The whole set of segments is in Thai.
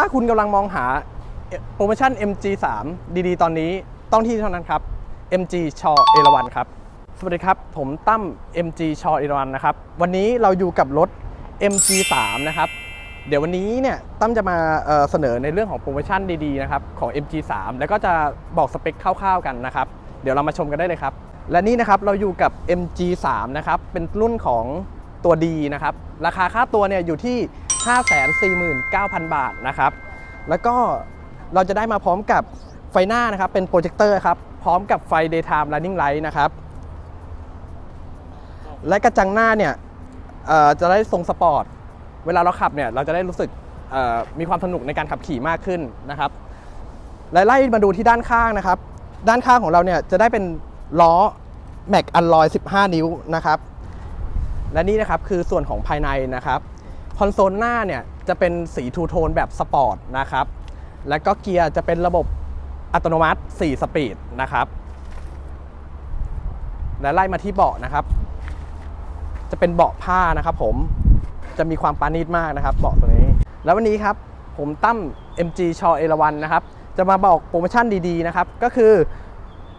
ถ้าคุณกำลังมองหาโปรโมชั่น MG3 ดีๆ ตอนนี้ต้องที่เท่านั้นครับ MG ชอเอราวันครับ สวัสดีครับ ผมตั้ม MG ชอเอราวันนะครับ วันนี้เราอยู่กับรถ MG3 นะครับ เดี๋ยววันนี้เนี่ยตั้มจะมาเเสนอในเรื่องของโปรโมชั่นดีๆ นะครับ ของ MG3 แล้วก็จะบอกสเปคคร่าวๆ กันนะครับ เดี๋ยวเรามาชมกันได้เลยครับ และนี่นะครับเราอยู่กับ MG3 นะครับ เป็นรุ่นของตัวดีนะครับ ราคาค่าตัวเนี่ยอยู่ที่ 549,000 บาทนะครับ แล้วก็เราจะได้มาพร้อมกับไฟหน้านะครับ เป็นโปรเจคเตอร์ครับ พร้อมกับไฟ daytime running light นะครับ และกระจังหน้าเนี่ยจะได้ทรงสปอร์ต เวลาเราขับเนี่ยเราจะได้รู้สึกมีความสนุกในการขับขี่มากขึ้นนะครับและไล่มาดูที่ด้านข้างนะครับ ด้านข้างของเราเนี่ยจะได้เป็นล้อแม็กอัลลอย 15 นิ้วนะครับ และนี่นะครับคือส่วนของภายในนะครับ คอนโซลหน้าเนี่ยจะเป็นสีทูโทนแบบสปอร์ตนะครับ แล้วก็เกียร์จะเป็นระบบอัตโนมัติ 4 สปีดนะครับ และไล่มาที่เบาะนะครับ จะเป็นเบาะผ้านะครับผม จะมีความปานีตมากนะครับเบาะตัวนี้ แล้ววันนี้ครับผมตั้ม MG ชอเอราวันนะครับ จะมาบอกโปรโมชั่นดีๆนะครับ ก็คือ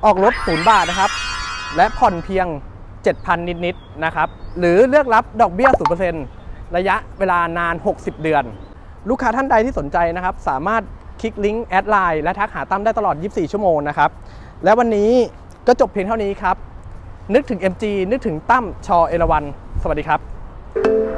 ออกรถศูนย์บาทนะครับ และผ่อนเพียง 7,000 นิดๆนะครับ หรือเลือกรับดอกเบี้ย 0% ระยะเวลานาน 60 เดือน ลูกค้าท่านใดที่สนใจนะครับ สามารถคลิกลิงก์แอดไลน์และทักหาตั้มได้ตลอด 24 ชั่วโมงนะครับ และวันนี้ก็จบเพียงเท่านี้ครับ นึกถึง MG นึกถึงตั้มชอเอราวัน สวัสดีครับ